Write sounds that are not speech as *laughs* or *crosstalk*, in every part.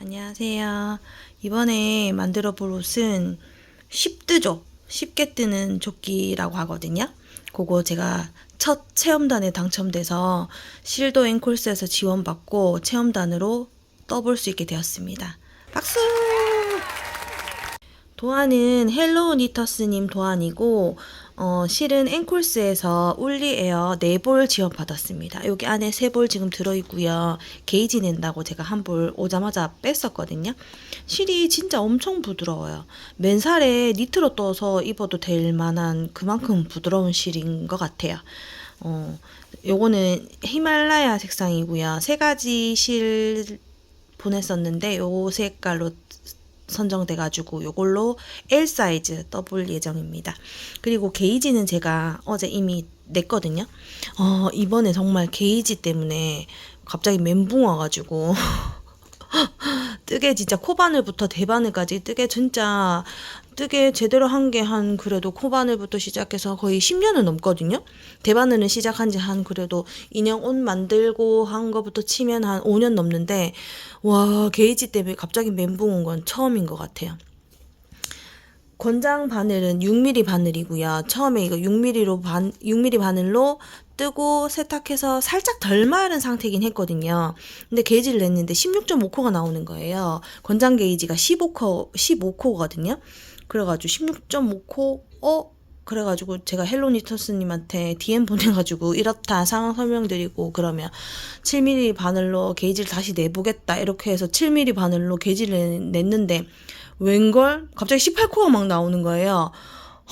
안녕하세요. 이번에 만들어 볼 옷은 쉽뜨조, 쉽게 뜨는 조끼라고 하거든요. 그거 제가 첫 체험단에 당첨돼서 실도 앵콜스에서 지원받고 체험단으로 떠볼 수 있게 되었습니다. 박수! 도안은 헬로우 니터스님 도안이고 어, 실은 앵콜스에서 울리에어 4볼 지원받았습니다. 여기 안에 3볼 지금 들어있고요. 게이지 낸다고 제가 한 볼 오자마자 뺐었거든요. 실이 진짜 엄청 부드러워요. 맨살에 니트로 떠서 입어도 될 만한 그만큼 부드러운 실인 것 같아요. 어, 요거는 히말라야 색상이고요. 세 가지 실 보냈었는데 요 색깔로 선정돼가지고 요걸로 L 사이즈 떠볼 예정입니다. 그리고 게이지는 제가 어제 이미 냈거든요. 어, 이번에 정말 게이지 때문에 갑자기 멘붕 와가지고 *laughs* 뜨개 진짜 코바늘부터 대바늘까지 뜨개 진짜 뜨개 제대로 한게한 그래도 코바늘부터 시작해서 거의 10년은 넘거든요. 대바늘은 시작한 지 한 그래도 인형 옷 만들고 한 거부터 치면 한 5년 넘는데 와 게이지 때문에 갑자기 멘붕 온 건 처음인 것 같아요. 권장 바늘은 6mm 바늘이고요. 처음에 이거 6mm로 반 6mm 바늘로 뜨고 세탁해서 살짝 덜 마른 상태긴 했거든요. 근데 게이지를 냈는데 16.5코가 나오는 거예요. 권장 게이지가 15코 15코거든요. 그래가지고 16.5코 어 그래가지고 제가 헬로니터스님한테 DM 보내가지고 이렇다 상황 설명드리고 그러면 7mm 바늘로 게이지를 다시 내보겠다 이렇게 해서 7mm 바늘로 게이지를 냈는데 웬걸 갑자기 18코가 막 나오는 거예요.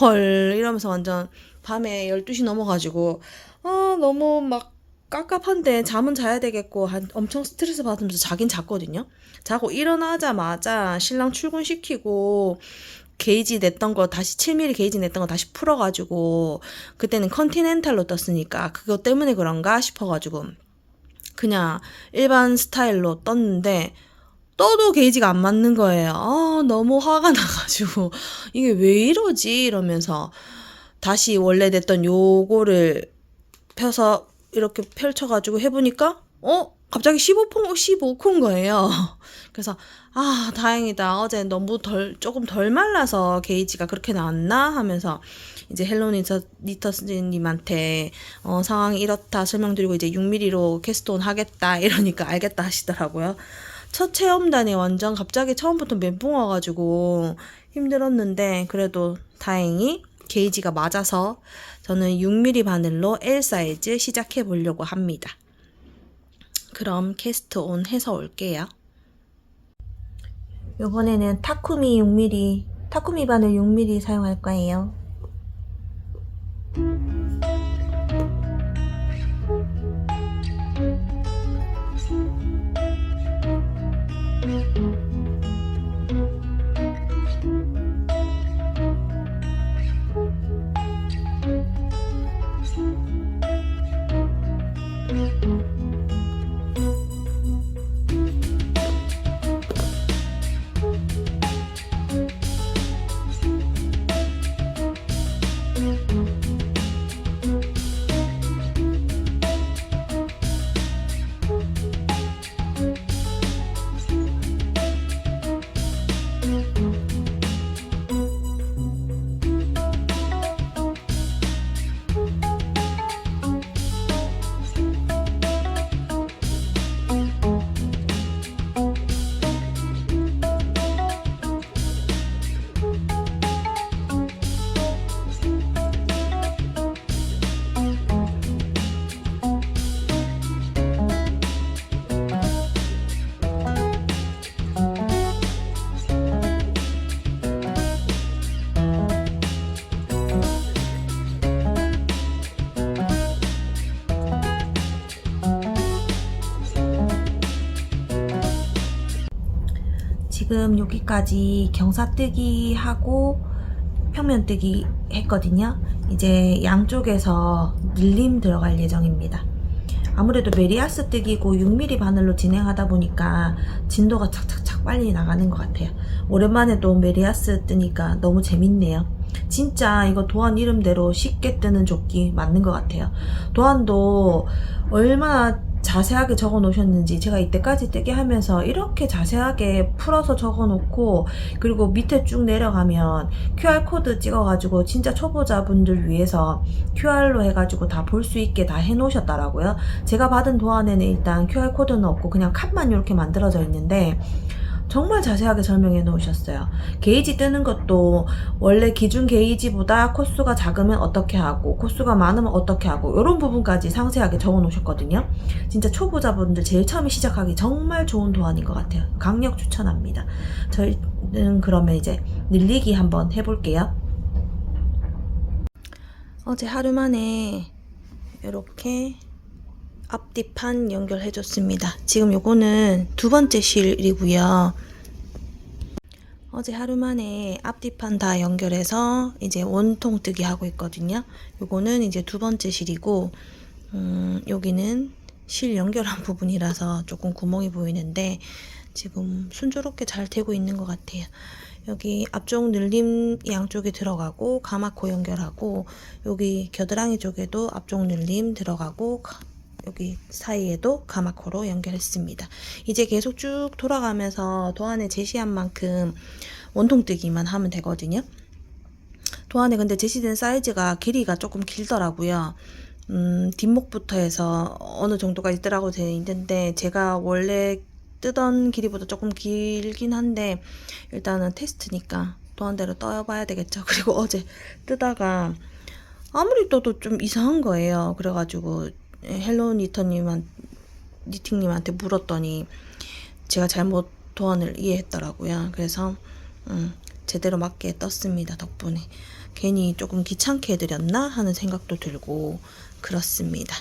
헐 이러면서 완전 밤에 12시 넘어가지고 아 너무 막 깝깝한데 잠은 자야 되겠고 한 엄청 스트레스 받으면서 자긴 잤거든요. 자고 일어나자마자 신랑 출근시키고 게이지 냈던 거 다시 7mm 게이지 냈던 거 다시 풀어가지고 그때는 컨티넨탈로 떴으니까 그것 때문에 그런가 싶어가지고 그냥 일반 스타일로 떴는데 떠도 게이지가 안 맞는 거예요. 아, 너무 화가 나가지고 *laughs* 이게 왜 이러지 이러면서 다시 원래 냈던 요거를 펴서 이렇게 펼쳐가지고 해보니까 어 갑자기 15콩 15콩 거예요. *laughs* 그래서 아 다행이다 어제 너무 덜 조금 덜 말라서 게이지가 그렇게 나왔나 하면서 이제 헬로 니터 니터스님한테 어, 상황이 이렇다 설명드리고 이제 6mm로 캐스톤 하겠다 *laughs* 이러니까 알겠다 하시더라고요. 첫 체험단에 완전 갑자기 처음부터 멘붕 와가지고 힘들었는데 그래도 다행히 게이지가 맞아서 저는 6mm 바늘로 L 사이즈 시작해 보려고 합니다. 그럼 캐스트 온 해서 올게요. 요번에는 타쿠미 6mm, 타쿠미 바늘 6mm 사용할 거예요. 지금 여기까지 경사뜨기 하고 평면뜨기 했거든요. 이제 양쪽에서 밀림 들어갈 예정입니다. 아무래도 메리아스 뜨기고 6mm 바늘로 진행하다 보니까 진도가 착착착 빨리 나가는 것 같아요. 오랜만에 또 메리아스 뜨니까 너무 재밌네요. 진짜 이거 도안 이름대로 쉽게 뜨는 조끼 맞는 것 같아요. 도안도 얼마나 잘 자세하게 적어 놓으셨는지 제가 이때까지 뜨게 하면서 이렇게 자세하게 풀어서 적어 놓고 그리고 밑에 쭉 내려가면 QR코드 찍어 가지고 진짜 초보자분들 위해서 QR로 해가지고 다 볼 수 있게 다 해 놓으셨더라고요. 제가 받은 도안에는 일단 QR코드는 없고 그냥 칸만 이렇게 만들어져 있는데 정말 자세하게 설명해 놓으셨어요. 게이지 뜨는 것도 원래 기준 게이지보다 코수가 작으면 어떻게 하고 코수가 많으면 어떻게 하고 이런 부분까지 상세하게 적어 놓으셨거든요. 진짜 초보자분들 제일 처음에 시작하기 정말 좋은 도안인 것 같아요. 강력 추천합니다. 저희는 그러면 이제 늘리기 한번 해볼게요. 어제 하루 만에 이렇게 앞뒤판 연결해 줬습니다. 지금 요거는 두 번째 실이고요. 어제 하루 만에 앞뒤판 다 연결해서 이제 원통 뜨기 하고 있거든요. 요거는 이제 두 번째 실이고, 음, 여기는 실 연결한 부분이라서 조금 구멍이 보이는데, 지금 순조롭게 잘 되고 있는 것 같아요. 여기 앞쪽 늘림 양쪽에 들어가고, 가마코 연결하고, 여기 겨드랑이 쪽에도 앞쪽 늘림 들어가고, 가- 여기 사이에도 가마코로 연결했습니다. 이제 계속 쭉 돌아가면서 도안에 제시한 만큼 원통뜨기만 하면 되거든요. 도안에 근데 제시된 사이즈가 길이가 조금 길더라고요. 음, 뒷목부터 해서 어느 정도까지 뜨라고 되어 있는데 제가 원래 뜨던 길이보다 조금 길긴 한데 일단은 테스트니까 도안대로 떠봐야 되겠죠. *laughs* 그리고 어제 뜨다가 아무리 떠도 좀 이상한 거예요. 그래가지고 헬로 니터님한 니팅님한테 물었더니 제가 잘못 도안을 이해했더라고요. 그래서 음, 제대로 맞게 떴습니다. 덕분에 괜히 조금 귀찮게 해드렸나 하는 생각도 들고 그렇습니다.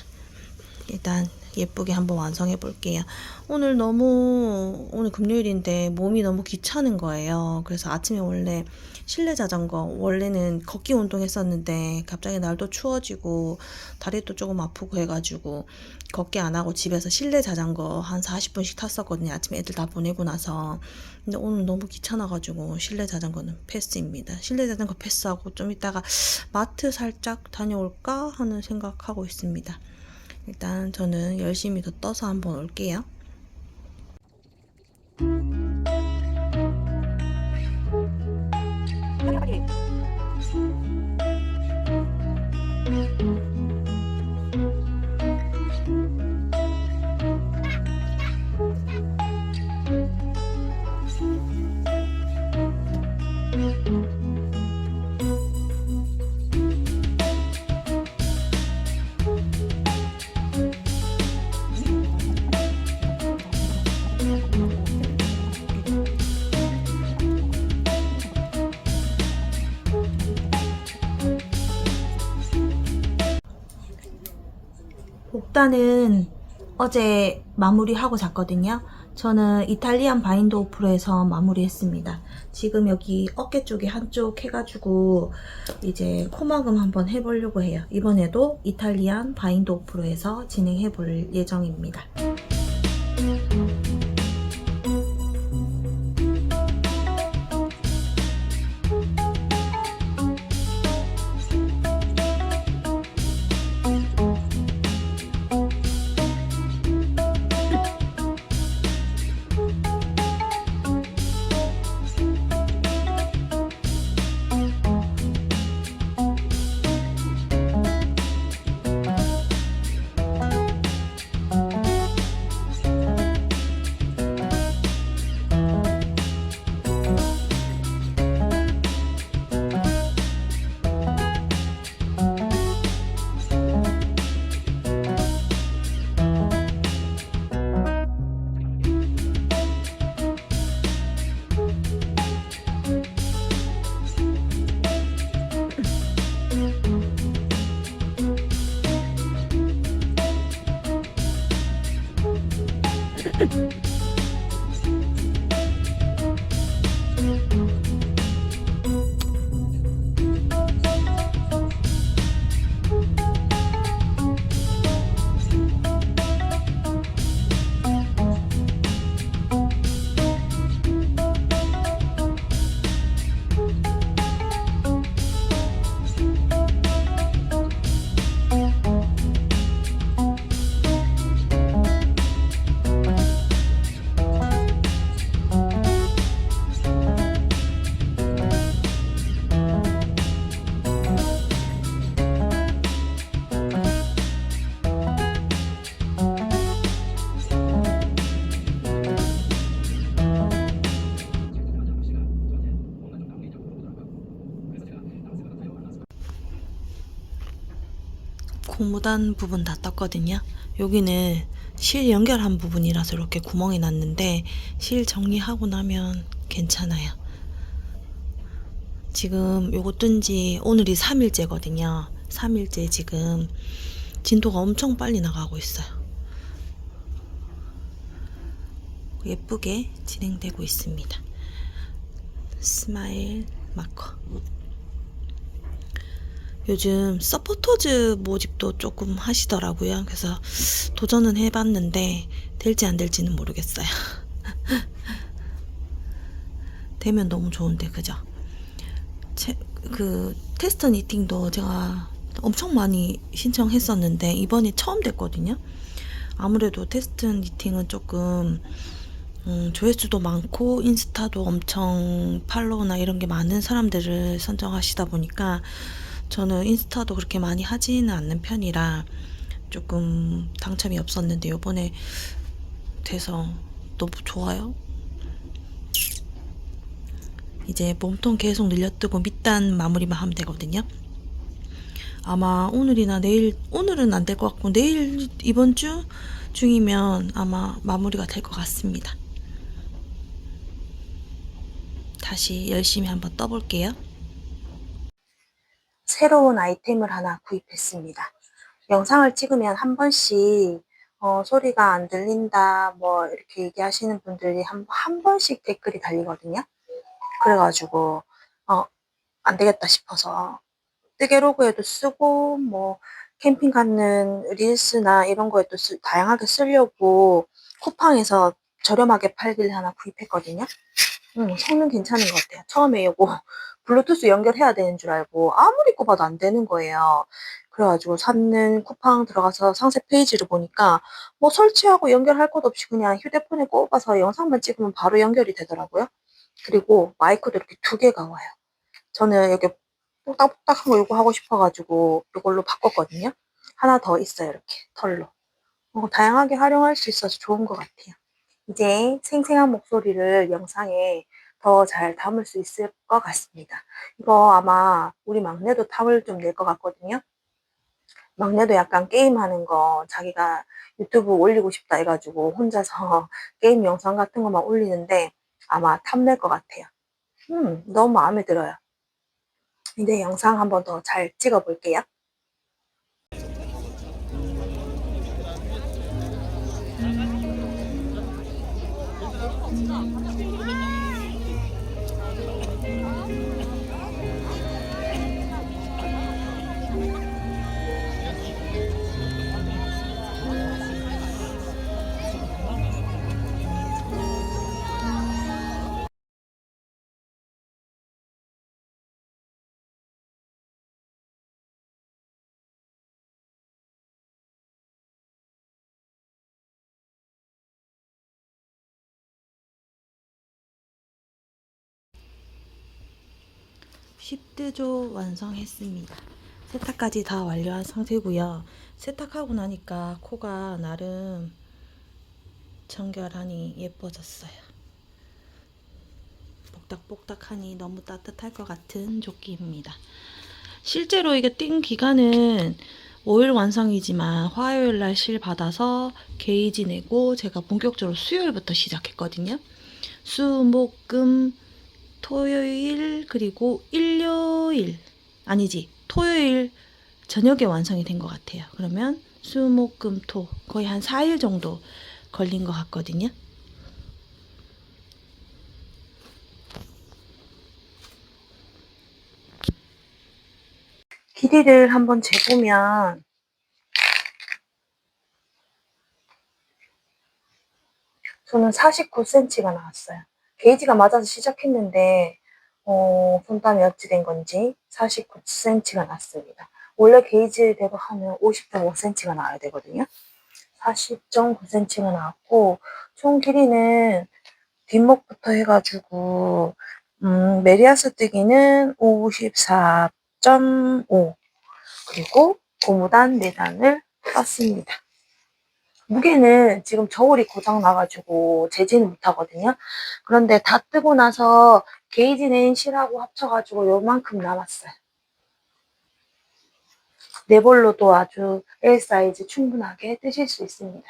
일단 예쁘게 한번 완성해 볼게요. 오늘 너무 오늘 금요일인데 몸이 너무 귀찮은 거예요. 그래서 아침에 원래 실내 자전거 원래는 걷기 운동했었는데 갑자기 날도 추워지고 다리도 조금 아프고 해가지고 걷기 안 하고 집에서 실내 자전거 한 40분씩 탔었거든요. 아침에 애들 다 보내고 나서 근데 오늘 너무 귀찮아가지고 실내 자전거는 패스입니다. 실내 자전거 패스하고 좀 이따가 마트 살짝 다녀올까 하는 생각하고 있습니다. 일단 저는 열심히 더 떠서 한번 올게요. 복단은 어제 마무리하고 잤거든요. 저는 이탈리안 바인드 오프로 해서 마무리했습니다. 지금 여기 어깨 쪽에 한쪽 해가지고 이제 코막음 한번 해보려고 해요. 이번에도 이탈리안 바인드 오프로 해서 진행해 볼 예정입니다. 고무단 부분 다 떴거든요. 여기는 실 연결한 부분이라서 이렇게 구멍이 났는데 실 정리하고 나면 괜찮아요. 지금 요거 뜬 지 오늘이 3일째거든요. 3일째 지금 진도가 엄청 빨리 나가고 있어요. 예쁘게 진행되고 있습니다. 스마일 마커. 요즘 서포터즈 모집도 조금 하시더라고요. 그래서 도전은 해봤는데 될지 안 될지는 모르겠어요. *laughs* 되면 너무 좋은데 그죠? 제, 그 테스트 니팅도 제가 엄청 많이 신청했었는데 이번에 처음 됐거든요. 아무래도 테스트 니팅은 조금 음, 조회수도 많고 인스타도 엄청 팔로우나 이런 게 많은 사람들을 선정하시다 보니까 저는 인스타도 그렇게 많이 하지는 않는 편이라 조금 당첨이 없었는데 요번에 돼서 너무 좋아요. 이제 몸통 계속 늘려뜨고 밑단 마무리만 하면 되거든요. 아마 오늘이나 내일 오늘은 안 될 것 같고 내일 이번 주 중이면 아마 마무리가 될 것 같습니다. 다시 열심히 한번 떠볼게요. 새로운 아이템을 하나 구입했습니다. 영상을 찍으면 한 번씩 어, 소리가 안 들린다 뭐 이렇게 얘기하시는 분들이 한, 한 번씩 댓글이 달리거든요. 그래가지고 어, 안 되겠다 싶어서 뜨개 로그에도 쓰고 뭐 캠핑 가는 릴스나 이런 거에도 쓰, 다양하게 쓰려고 쿠팡에서 저렴하게 팔길 하나 구입했거든요. 음, 성능 괜찮은 것 같아요. 처음에 이거 블루투스 연결해야 되는 줄 알고 아무리 꼽아도 안 되는 거예요. 그래가지고 샀는 쿠팡 들어가서 상세 페이지를 보니까 뭐 설치하고 연결할 것 없이 그냥 휴대폰에 꼽아서 영상만 찍으면 바로 연결이 되더라고요. 그리고 마이크도 이렇게 두 개가 와요. 저는 여기 뽁닥뽁닥한 거 이거 하고 싶어가지고 이걸로 바꿨거든요. 하나 더 있어요. 이렇게 털로. 어, 다양하게 활용할 수 있어서 좋은 것 같아요. 이제 생생한 목소리를 영상에 더 잘 담을 수 있을 것 같습니다. 이거 아마 우리 막내도 탐을 좀 낼 것 같거든요. 막내도 약간 게임하는 거 자기가 유튜브 올리고 싶다 해가지고 혼자서 *laughs* 게임 영상 같은 것만 올리는데 아마 탐낼 것 같아요. 음, 너무 마음에 들어요. 이제 영상 한번 더 잘 찍어 볼게요. 쉽드조 완성했습니다. 세탁까지 다 완료한 상태고요. 세탁하고 나니까 코가 나름 청결하니 예뻐졌어요. 뽁닥뽁닥하니 너무 따뜻할 것 같은 조끼입니다. 실제로 이게 뛴 기간은 5일 완성이지만 화요일 날 실 받아서 게이지 내고 제가 본격적으로 수요일부터 시작했거든요. 수, 목, 금, 토요일 그리고 일요일 아니지 토요일 저녁에 완성이 된 것 같아요. 그러면 수목금토 거의 한 4일 정도 걸린 것 같거든요. 길이를 한번 재보면 저는 49cm가 나왔어요. 게이지가 맞아서 시작했는데 어, 손땀이 어찌 된 건지 49cm가 났습니다. 원래 게이지대로 하면 50.5cm가 나와야 되거든요. 40.9cm가 나왔고 총 길이는 뒷목부터 해가지고 음, 메리아스 뜨기는 54.5 그리고 고무단 4단을 떴습니다. 무게는 지금 저울이 고장 나가지고 재지는 못하거든요. 그런데 다 뜨고 나서 게이지 낸 실하고 합쳐가지고 요만큼 남았어요. 네 벌로도 아주 L 사이즈 충분하게 뜨실 수 있습니다.